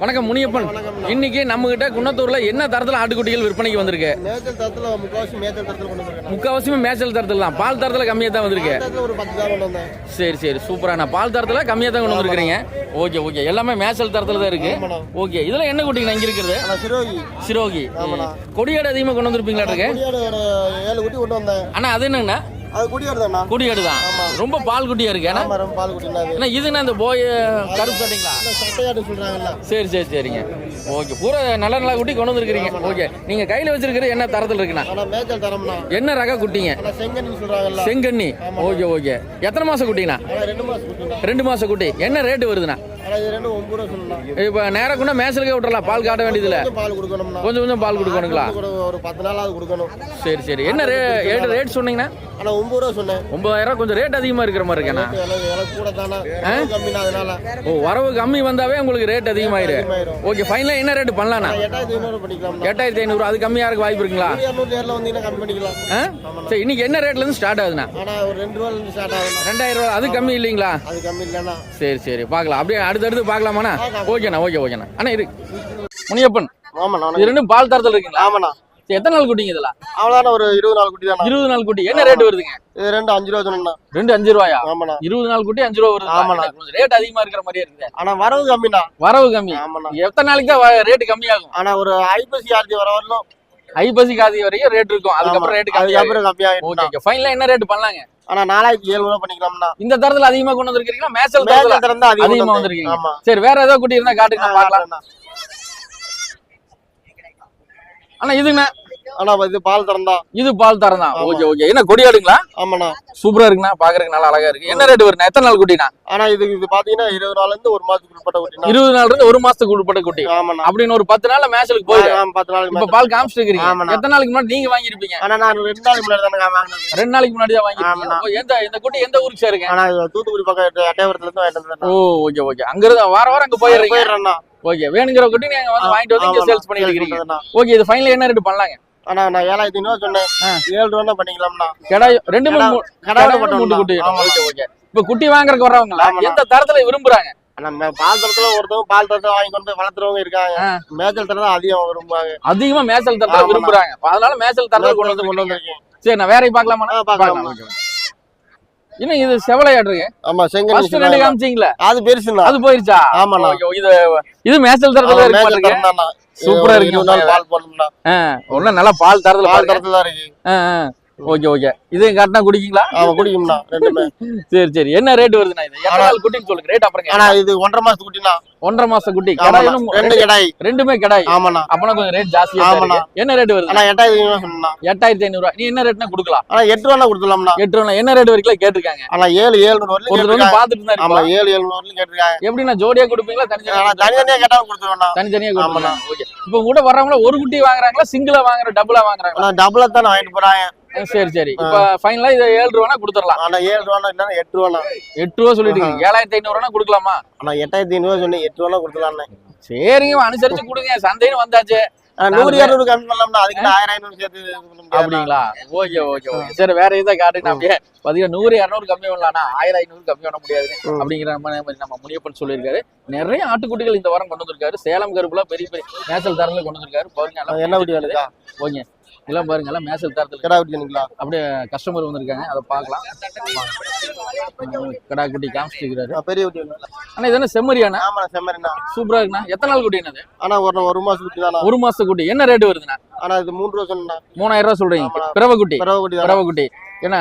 வணக்கம் முனியப்பன். இன்னைக்கு நம்ம கிட்ட குன்னத்தூர்ல என்ன தரத்துல ஆட்டுக்குட்டிகள் விற்பனைக்கு வந்திருக்கு? மேய்ச்சல் தரத்தில் முக்கால்வாசி மேய்ச்சல் தரத்தில் கொண்டு தான் பால் தரத்துல கம்மியா தான் வந்திருக்கு. ஒரு பத்து தான் கொண்டு வந்தேன். சரி சரி. சூப்பரான பால் தரத்துல கம்மியா தான் கொண்டு வந்திருக்கீங்க ஓகே ஓகே. எல்லாமே மேய்ச்சல் தரத்துல தான் இருக்கு. ஓகே. இதுல என்ன குட்டிங்க? இங்க இருக்கிறது. ஆனால் சிரோகி. சிரோகி. கொடியாடு அதிகமா கொண்டு வந்திருப்பீங்களா இருக்கு குடியாடு ஒரு ஏழு குட்டி கொண்டு வந்தேன். ஆனா அது என்னங்கண்ணா? அது குடியாடு தானே கொடியாடு தான் ரொம்ப பால் குட்டியா இருக்கு ஏன்னா? ரொம்ப பால் குட்டினா இந்த போய் கருப்பு சட்டையாட்டு சொல்கிறாங்கல்ல சரி சரி சரிங்க. ஓகே. பூரா நல்ல நல்ல குட்டி கொண்டு வந்திருக்கிறீங்க. ஓகே. நீங்க கையில வச்சிருக்கிறது என்ன தரத்துல இருக்குண்ணா? ஆனால் மேய்ச்சல் தரம்னா என்ன ரக குட்டிங்க? செங்கண்ணி ஓகே ஓகே. எத்தனை மாசம் குட்டிங்கண்ணா ரெண்டு மாசம் குட்டி. என்ன ரேட்டு வருதுண்ணா? இப்போ நேரம் கூட மேசலுக்கே விட்டுறலாம். பால் காட்ட வேண்டியதுல கொஞ்சம் பால் கொடுக்கணும்னா. கொஞ்சம் கொஞ்சம் பால் கொடுக்கணுங்களா? கூட ஒரு பத்து நாளாவது கொடுக்கணும். சரி சரி. என்ன ரே ரேட் ரேட் சொன்னீங்கன்னா ஆனால் ஒம்பது ரூபா சொன்னேன். ஒன்பதாயிரம் கொஞ்சம் ரேட் அதிகமா இருக்கிற மாதிரி இருக்கேண்ணா. கூட தானே? அதனால. ஓ வரவு கம்மி வந்தாவே உங்களுக்கு ரேட் அதிகமாயிரு. ஓகே ஃபைனலாக என்ன ரேட் பண்ணலாண்ணா? எட்டாயிரத்தி ஐநூறு அது கம்மியாக இருக்க வாய்ப்பு இருக்குங்களா? சரி இன்னைக்கு என்ன ரேட்ல இருந்து ஸ்டார்ட் ஆகுதுண்ணா? ரெண்டாயிரம் ரூபா அது கம்மி இல்லைங்களா? அது கம்மி இல்லைண்ணா. சரி சரி. பார்க்கலாம். அப்படியே அடுத்தடுத்து பார்க்கலாமாண்ணா? ஓகேண்ணா ஓகே ஓகேண்ணா. அண்ணா இரு முனியப்பன். ஆமாண்ணா இது ரெண்டும் பால் தரத்தில் இருக்குங்களா? ஆமாண்ணா. எத்தனை நாள் குட்டிங்க இதெல்லாம்? அவ்வளோதாண்ணா ஒரு இருபது நாள் குட்டி தானே இருபது நாள் குட்டி. என்ன ரேட் வருதுங்க? இது ரெண்டு அஞ்சு ரூபா சொன்னேண்ணா. ரெண்டு அஞ்சு ரூபாயா? ஆமாண்ணா. இருபது நாள் குட்டி அஞ்சு ரூபா வருது ஆமாண்ணா. ரேட் அதிகமா இருக்கிற மாதிரியே இருக்குது. ஆனால் வரவு கம்மிண்ணா. வரவு கம்மி. ஆமாண்ணா. எத்தனை நாளைக்கு தான் ரேட் கம்மியாகும்? ஆனால் ஒரு ஐப்பசி ஆர்த்தி வர வரலும் ஐப்பசி காதி வரைக்கும் ரேட் இருக்கும். அதுக்கப்புறம் ரேட் கம்மி அதுக்கப்புறம் கம்மியாகிடும் ஓகே ஓகே. ஃபைனலா என்ன ரேட் பண்ணலாங்க? ஆனால் நாலாயிரத்தி ஏழு ரூபா பண்ணிக்கலாம்ண்ணா இந்த தரத்துல அதிகமா கொண்டு வந்திருக்கீங்களா? மேசல் அதிகமா வந்து வந்திருக்கீங்க ஆமா. சரி வேற ஏதோ குட்டி இருந்தா காட்டுங்க அண்ணா இதுங்கண்ணா. ஆனால் இது பால் திறந்தா இது பால் தரம் தான் ஓகே ஓகே. என்ன கொடியாடுங்களா? ஆமாண்ணா. சூப்பரா இருக்குண்ணா. பாக்குறதுக்கு நல்லா அழகா இருக்கு. என்ன ரேட் வருண்ணா? எத்தனை நாள் குட்டினா ஆனால் இது இது பார்த்தீங்கன்னா இருபது நாள்லேருந்து ஒரு மாதத்துக்கு உட்பட்ட குட்டிண்ணா. இருபது நாள்ல இருந்து ஒரு மாசத்துக்கு உட்பட்ட குட்டி. ஆமாண்ணா. அப்படின்னு ஒரு பத்து நாள்ல மேட்ச்க்கு போயிடும் பத்து நாளைக்கு இப்ப. பால் காமிச்சிட்டு இருக்கீங்க. எத்தனை நாளைக்கு முன்னாடி நீங்க வாங்கியிருப்பீங்க? ஆனா நான் ரெண்டு நாளைக்கு முன்னாடி தானே வாங்கினேன் ரெண்டு நாளைக்கு முன்னாடி தான் எந்த இந்த குட்டி எந்த ஊருக்கு சேருங்க? ஆனா தூத்துக்குடி பக்கம் எட்டயபுரத்துல இருந்து வாங்கிட்டு ஓ ஓகே ஓகே. அங்க இருந்து வார வாரம் அங்க போயிடுறீங்க. ஓகே வேணுங்கிற குட்டி நீங்க வந்து வாங்கிட்டு வந்து சேல்ஸ் பண்ணி ஓகே இது ஃபைனல் என்ன ரேட் பண்ணலாங்க? ஆனா நான் ஏழாயிரத்தி ஐநூறு சொன்னேன். ஏழு ரூபா பண்ணிக்கலாம்ண்ணா. கெடாய் ரெண்டுமே கடா- மூ- கடாவோட கடாய் மட்டும் மூட்டு குட்டி. Okay okay. இப்ப குட்டி வாங்குறதுக்கு வர்றவங்களா. எந்த தரத்துல விரும்புறாங்க? நம்ம பால் தரத்துல ஒருத்தவங்க பால் தரத்தை வாங்கி கொண்டு வளர்த்துறவங்க இருக்காங்க. மேய்ச்சல் தரத்தை அதிகம் விரும்புவாங்க. அதிகமா மேசல் தரத்துல ஆமாண்ணா. விரும்புறாங்க. அதனால மேசல் தரத்துல கொண்டு வந்து கொண்டு வந்திருக்கேன் சரி நான் வேற பார்க்கலாமா ஆ, பார்க்கலாம். இன்னும் இது செவலையாடுறீங்க ஆமா செங்கல் ரெண்டு காமிச்சீங்களா? அது பெருசுண்ணா. அது போயிருச்சா? ஆமாண்ணா. இது இது மேசல் தரத்துல இருக்கு மேய்ச்சல் சூப்பரா இருக்கு இருபது நாள் பால் போடணும்னா ஒன்னும் நல்லா பால் தரத்துல பால் தரத்துல தான் இருக்கு. Okay okay. இது கரெக்டா குடிக்கீங்களா? ஆமா குடிக்கும்ண்ணா ரெண்டுமே. சரி சரி. என்ன ரேட் வருதுண்ணா இது? எத்தனை நாள் குட்டின்னு சொல்லுங்க. ரேட் அப்புறம் ஆனா இது ஒன்றரை மாசத்து குட்டிண்ணா. ஒன்றரை மாசம் குட்டி. கடாயும் ரெண்டு கிடாய். ரெண்டுமே கடாய். ஆமாண்ணா. அப்பனா கொஞ்சம் ரேட் ஜாஸ்தியா தான் ஆமாண்ணா. என்ன ரேட் வருது? ஆனா எட்டாயிரத்தி எட்டாயிரத்தி ஐநூறு நீ என்ன ரேட்னா கொடுக்கலாம். ஆனா எட்டு ரூபா கொடுத்துலாம்ண்ணா எட்டு ரூபா என்ன ரேட் வரைக்கும் கேட்டிருக்காங்க. ஆனா ஏழு ஏழுநூறு வரலும் ஒருத்தர் வந்து. பாத்துட்டு தான் ஆமா. ஏழு ஏழுநூறு வரலும் கேட்டிருக்காங்க. எப்படின்னா ஜோடியா கொடுப்பீங்களா? தனித்தனியா தனித்தனியா கேட்டாலும் கொடுத்துருவேண்ணா. தனித்தனியா. கொடுப்பீங்களா? ஓகே. இப்போ கூட வர்றவங்கள ஒரு குட்டி வாங்குறாங்களா? சிங்கிளா வாங்குற டபுளா வாங்குறாங்களா? டபுளா தான் வாங்கிட்டு போறாங்க. சரி சரி. இப்போ ஃபைனலா இது ஏழு ரூபானா கொடுத்துடலாம். ஆனா ஏழு ரூபா இல்லைன்னா எட்டு ரூபாண்ணா எட்டு ரூபா சொல்லிட்டு. ஏழாயிரத்தி ஐநூறு ரூபா கொடுக்கலாமா? ஆனா எட்டாயிரத்தி ஐநூறு சொன்னேன் எட்டு ரூபா கொடுத்துலாம்ண்ணே சரிங்க அனுசரிச்சு கொடுங்க. சந்தைன்னு வந்தாச்சு. நூறு இரநூறு கம்மி பண்ணலாம்னா அதுக்கு ஆயிரம் ஐநூறு சேர்த்து இது. அப்படிங்களா? Okay okay okay. சரி வேற எதை காட்டுங்க. அப்படியே பாத்தீங்கன்னா நூறு இரநூறு கம்மி பண்ணலாம்னா ஆயிரம் ஐநூறு கம்மி பண்ண முடியாது. அப்படிங்கிற மாதிரி நம்ம முனியப்பன் சொல்லியிருக்காரு. நிறைய ஆட்டுக்குட்டிகள் இந்த வாரம் கொண்டு வந்திருக்காரு. சேலம் கருப்புல பெரிய பெரிய மேசல் தரத்துல கொண்டு வந்திருக்காரு. பாருங்க என்ன ஓகே. எல்லாம் பாருங்க எல்லாம் மேசல் தரத்துல கிடா குட்டி வேணுங்களா அப்படியே கஸ்டமர் வந்திருக்காங்க அதை பார்க்கலாம். கடா குட்டி காமிச்சிருக்காரு ஆ, பெரிய குட்டி ஆனா இது என்ன செம்மறியாண்ணா ஆமாண்ணா செம்மறிண்ணா. சூப்பரா இருக்குண்ணா. எத்தனை நாள் குட்டி என்னது ஆனா ஒரு ஒரு மாசம் குட்டி தானா ஒரு மாசத்து குட்டி. என்ன ரேட் வருதுண்ணா? ஆனா இது மூன்று ரூபா சொன்னா மூணாயிரம் ரூபாய் சொல்றீங்க. பிறவை குட்டி. பிறவை குட்டி பிறவை குட்டி. ஏன்னா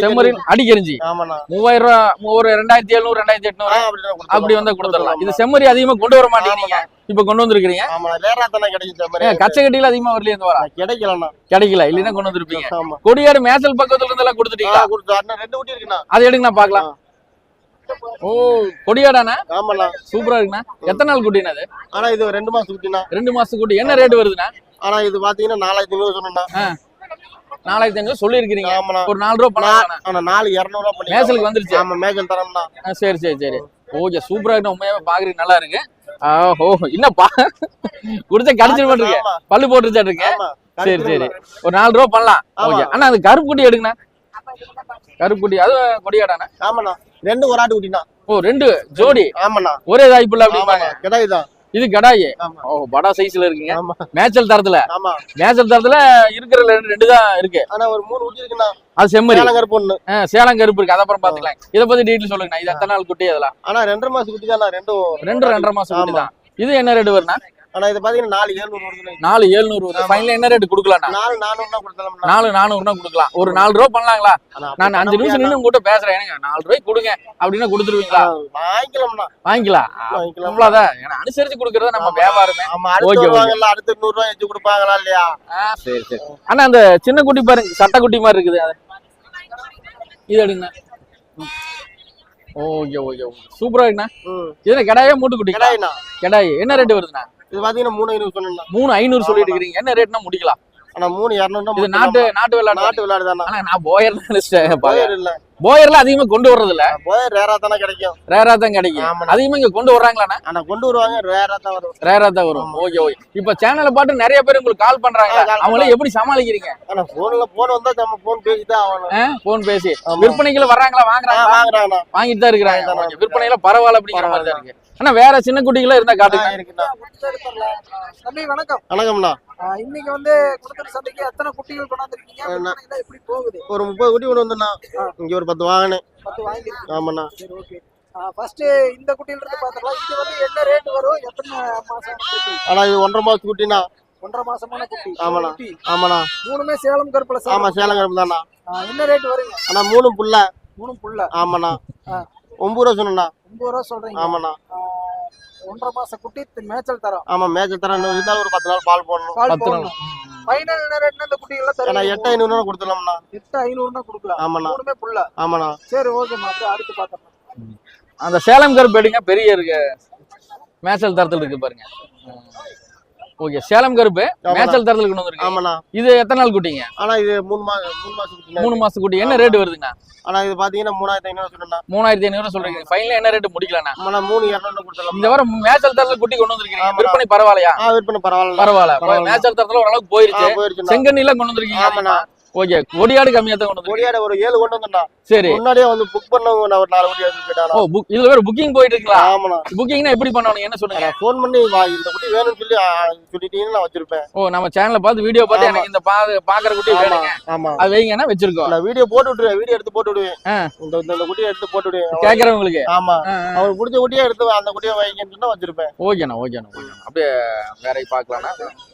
செம்மறின் அடிக்கரிஞ்சி மூவாயிரம் ரூபா ஒரு ரெண்டாயிரத்தி எழுநூறு ரெண்டாயிரத்தி எட்நூறு. அப்படி வந்தா கொடுத்துடலாம். இது செம்மறி அதிகமா கொண்டு வர மாட்டேங்கிறீங்க. இப்ப கொண்டு வந்திருக்கீங்க ஆமாண்ணா லேரா தானே கிடைக்கும் கச்சை கட்டியில அதிகமா வரலையே இந்த வாரம்? கிடைக்கலண்ணா. கிடைக்கல இல்லைன்னா கொண்டு வந்திருப்பீங்க. ஆமா. கொடியாடு மேசல் பக்கத்துல இருந்து எல்லாம் கொடுத்துட்டீங்களா கொடுத்து ரெண்டு குட்டி இருக்குண்ணா. அதை எடுங்க நான் பார்க்கலாம் ஓ கொடியாடாண்ணா ஆமாண்ணா. சூப்பரா இருக்குண்ணா. எத்தனை நாள் குட்டினா அது? ஆனா இது ரெண்டு மாசம் குட்டிண்ணா. ரெண்டு மாசத்து குட்டி. என்ன ரேட் வருதுண்ணா? ஆனா இது பாத்தீங்கன்னா நாலாயிரத்தி ஐநூறு சொன்னா நாலாயிரத்தி ஐநூறு சொல்லியிருக்கிறீங்க. ஒரு நாலு ரூபா ஆனா நாலு இரநூறுவா பண்ணி மேசலுக்கு வந்துருச்சு. ஆமா மேய்ச்சல் தரம்னா சரி சரி சரி. ஓகே சூப்பரா இருக்கு உண்மையாவே பாக்குறதுக்கு நல்லா இருக்கு. ஓ என்னப்பா? குடிச்ச கடிச்சிட மாட்டிருக்கு ஆமா. பல்லு போட்டுருச்சா இருக்கு? சரி சரி. ஒரு நாலு ரூபா பண்ணலாம். ஓகே. அண்ணா அது கருப்பு குட்டி எடுங்கண்ணா. கருப்பு குட்டி அது கொடியாடாண்ணா? ஆமாண்ணா. ரெண்டு ஒரு ஆட்டு குட்டிண்ணா. ஓ ரெண்டு. ஜோடி. ஆமாண்ணா. ஒரே தாய்ப்புள்ள அப்படிம்பாங்க கிடாய்தான் இது கடாயி. ஓ படா சைஸ்ல இருக்குங்க. ஆமா. மேய்ச்சல் தரத்துல. ஆமா. மேய்ச்சல் தரத்துல இருக்கிற ரெண்டு ரெண்டு தான் இருக்கு. ஆனா ஒரு மூணு குட்டி இருக்குண்ணா. அது செம்மறி. சேலங்கர் பொண்ணு ஆ, சேலம் கருப்பு இருக்கு. அது அப்புறம் பாத்துக்கலாம். இத பத்தி டீட்டெயில் சொல்லுங்க இது எத்தனை நாள் குட்டி அதெல்லாம்? ஆனா ரெண்டரை மாசம் குட்டி தான் ரெண்டும் ரெண்டு ரெண்டரை மாசம் குட்டி தான். இது என்ன ரேட் வரும்னா ஆனா இது பாத்தீங்கன்னா நாலு ஏழுநூறு நாலு ஏழுநூறு வருது. ஃபைனல் என்ன ரேட் கொடுக்கலாம்னா நாலு நானூறுனா கொடுத்தலாம்ண்ணா நாலு நானூறுனா கொடுக்கலாம். ஒரு நாலு ரூபா பண்ணலாங்களா? ஆனா நான் அஞ்சு நிமிஷம். நின்று உங்ககிட்ட பேசுறேன். ஏனுங்க நாலு ரூபாய்க்கு கொடுங்க அப்படின்னா கொடுத்துருவீங்களா? வாங்கிக்கலாம்ண்ணா. வாங்கிக்கலாம். வாங்கிக்கலாம் ஏன்னா அனுசரிச்சு கொடுக்கறத நம்ம வியாபாரமே. ஓகே, அடுத்து நூறு ரூபாய் வச்சு கொடுப்பாங்களா இல்லையா? சரி சரி. அண்ணா அந்த சின்ன குட்டி பாருங்க சட்டை குட்டி மாதிரி இருக்குது. இது எடுங்கண்ணா. Okay okay okay. சூப்பரா இருக்குண்ணா. இதுல கடாயே மூட்டு குட்டி கடாய். என்ன ரேட் வருதுண்ணா? இது பாத்தீங்கன்னா மூணு ஐநூறு சொன்னா மூணு ஐநூறு சொல்லிட்டு இருக்கிறீங்க என்ன ரேட்னா முடிக்கலாம். ஆனா மூணு இரநூறுனா நாட்டு நாட்டு நாட்டு விளையாடு தானே ஆனா நான் போயர் நினைச்சிட்டேன். போயர் இல்ல போயர்ல அதிகமா கொண்டு வர்றது இல்ல போயர் ரேரா தானே கிடைக்கும். ரேரா தான் கிடைக்கும். அதிகமா இங்க கொண்டு வர்றாங்களாண்ணா? ஆனா கொண்டு வருவாங்க ரேரா தான் வரும். ரேரா தான் வரும். Okay okay. இப்ப சேனலை பார்த்து நிறைய பேர் உங்களுக்கு கால் பண்றாங்க. அவங்களே எப்படி சமாளிக்கிறீங்க? ஆனா போன்ல போன் வந்தா நம்ம போன் பேசிதான் ஆகணும். போன் பேசி. விற்பனைகள் வர்றாங்களா? ஆ, வாங்குறாங்களா? வாங்குறாங்கண்ணா. வாங்கிட்டு தான் இருக்கிறாங்க. தான் விற்பனையில பரவாயில்ல அப்படிங்கிற மாதிரி தான் இருக்கு. ஆனா வேற சின்ன குட்டிகளா இருந்தா காட்டுங்க. இருக்குண்ணா. தம்பி வணக்கம். வணக்கம்ண்ணா. இன்னைக்கு வந்து குளத்தூர் சந்தைக்கு எத்தனை குட்டிகள் கொண்டாந்துருக்கீங்க? எப்படி போகுது? ஒரு முப்பது குட்டி கொண்டு வந்தோம்ண்ணா இங்க ஒரு பத்து வாங்கினேன். ஆமாண்ணா. ஃபர்ஸ்ட் இந்த குட்டியில இருந்து பாத்துக்கலாம் இது வந்து என்ன ரேட் வரும்? எத்தனை மாசம் ஆனா இது ஒன்றரை மாசத்து குட்டிண்ணா. ஒன்றரை மாசமான குட்டி. ஆமாண்ணா. ஆமாண்ணா. மூணுமே சேலம் கருப்புல ஆமா சேலம் தாண்ணா. என்ன ரேட் வருங்க ஆனா மூணு புள்ள. மூணு புள்ள. ஆமாண்ணா. ஒன்பது ரூபா சொன்னா ஒன்பது ரூபா சொல்றீங்க. ஆமாண்ணா. ஒன்றரை மாச குட்டி மேய்ச்சல் தரோம். ஆமா மேய்ச்சல் தரேன் இன்னும் இருந்தாலும் ஒரு பத்து நாள் பால் போடணும். கால் பத்து நாள். போடணும். ஃபைனல் என்ன ரேட்னா இந்த குட்டி எல்லாம் ஏன்னா தருவீங்க எட்டு ஐநூறுனா கொடுத்துடலாம்ண்ணா. எட்டு ஐநூறுனா கொடுக்கலாம். ஆமாண்ணா. மூணுமே புள்ள ஆமாண்ணா. சரி ஓகேம்மா அப்படியே அடுத்து பாத்துக்கலாம் அந்த சேலம் கருப்பு எடுங்க பெரிய இருக்கு. மேச்சல் தரத்துல இருக்கு பாருங்க. ஓகே சேலம் கருப்பு. மேச்சல் தரத்துல கொண்டு வந்திருக்கு ஆமாண்ணா. இது எத்தனை நாள் குட்டிங்க? ஆனா இது மூணு மா மூணு மாசம் மூணு மாசம் குட்டி. என்ன ரேட் வருதுங்கண்ணா? ஆனா இது பாத்தீங்கன்னா மூணாயிரத்தி ஐநூறு சொன்னா மூணாயிரத்தி ஐநூறு சொல்றீங்க. ஃபைனல் என்ன ரேட் முடிக்கலண்ணா? ஆமாண்ணா மூணு இரநூறு கொடுத்துடலாம் இந்த வாரம் மேச்சல் தரத்துல குட்டி கொண்டு வந்திருக்கீங்க. விற்பனை பரவாயில்லையா? விற்பனை பரவாயில்ல. பரவாயில்ல. மேச்சல் தரத்துல ஓரளவுக்கு போயிருச்சு. செங்கண்ணில கொண்டு வந்திருக்கீங்க. ஆமாண்ணா. ஓகே கொடியாடு கம்மியா தான் கொண்டு கொடியாட ஒரு ஏழு கொண்டு வந்தா சரி. முன்னாடியே வந்து புக் பண்ணவங்க ஒரு நாலு கொடி போயிட்டானா ஓ புக் இதுல வேற புக்கிங் போயிட்டு இருக்குங்களா ஆமாண்ணா. புக்கிங்னா எப்படி பண்ணணும்? என்ன சொல்லுங்க? ஃபோன் பண்ணி இந்த குட்டி வேணும்னு சொல்லி சொல்லிட்டீங்கன்னு நான் வச்சிருப்பேன். ஓ நம்ம சேனல்ல பார்த்து வீடியோ பார்த்து. எனக்கு இந்த பா பாக்குற குட்டி வேணுங்க. ஆமா. அது வைங்கன்னா வச்சிருக்கோம். நான் வீடியோ போட்டு விட்டுருவேன். வீடியோ எடுத்து போட்டு விடுவேன். இந்த இந்த- குட்டியை எடுத்து போட்டு விடுவேன். கேக்குறவங்களுக்கு? ஆமா. அவருக்கு பிடிச்ச குட்டியை எடுத்து அந்த குட்டியை வைங்கன்னு சொன்னா வச்சிருப்பேன். ஓகேண்ணா ஓகேண்ணா ஓகேண்ணா. அப்படியே வேற பார்க்கலாம்ண்ணா? குட்டியா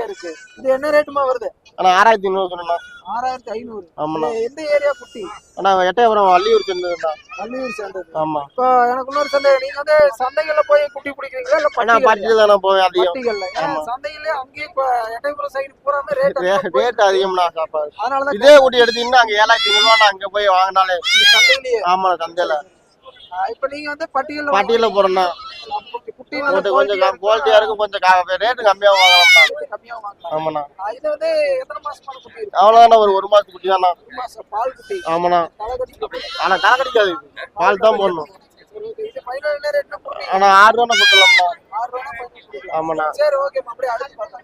இருக்கு. இது என்ன ரேட்டுமா வருது? ஆனா ஆறாயிரத்தி ஐநூறு சொன்னா ஆறாயிரத்தி ஐநூறு. இது எந்த ஏரியா குட்டி? ஆனா எட்டயபுரம் வள்ளியூர் சேர்ந்ததுண்ணா வள்ளியூர் சேர்ந்தது ஆமா. இப்போ எனக்கு இன்னொரு சந்தேகம். நீங்க வந்து சந்தைகள்ல போய் குட்டி பிடிக்கிறீங்களா இல்ல பட்டிகள் பட்டியல் தானே போவேன் அதிகம். ஆமா. சந்தையிலே அங்கேயே எட்டயபுரம் சைடு பூராமே ரேட் ரேட் அதிகம்னா சாப்பாடு அதனாலதான் இதே குட்டி எடுத்தீங்கன்னா அங்க ஏழாயிரத்தி ஐநூறுவா நான் அங்க போய் வாங்கினாலே. சந்தையிலேயே? ஆமா சந்தையில. இப்ப நீங்க வந்து பட்டியல்ல பட்டியல போறோம்னா கொஞ்சம் குவாலிட்டியா இருக்கும். கொஞ்சம் ரேட்டு கம்மியா வாங்கலாம். ஆமாண்ணா. இது வந்து எத்தனை மாசமான குட்டி? இருக்கு அவ்வளவுதாண்ணா ஒரு ஒரு மாசத்து குட்டி தானா ஒரு மாசம் பால் குட்டி. ஆமாண்ணா. ஆனா களை கிடைக்காது பால் தான் போடணும். ஆனா ஆறு ரூபா ஆமாண்ணா. சரி ஓகே அப்படியே அடுத்து பார்த்தா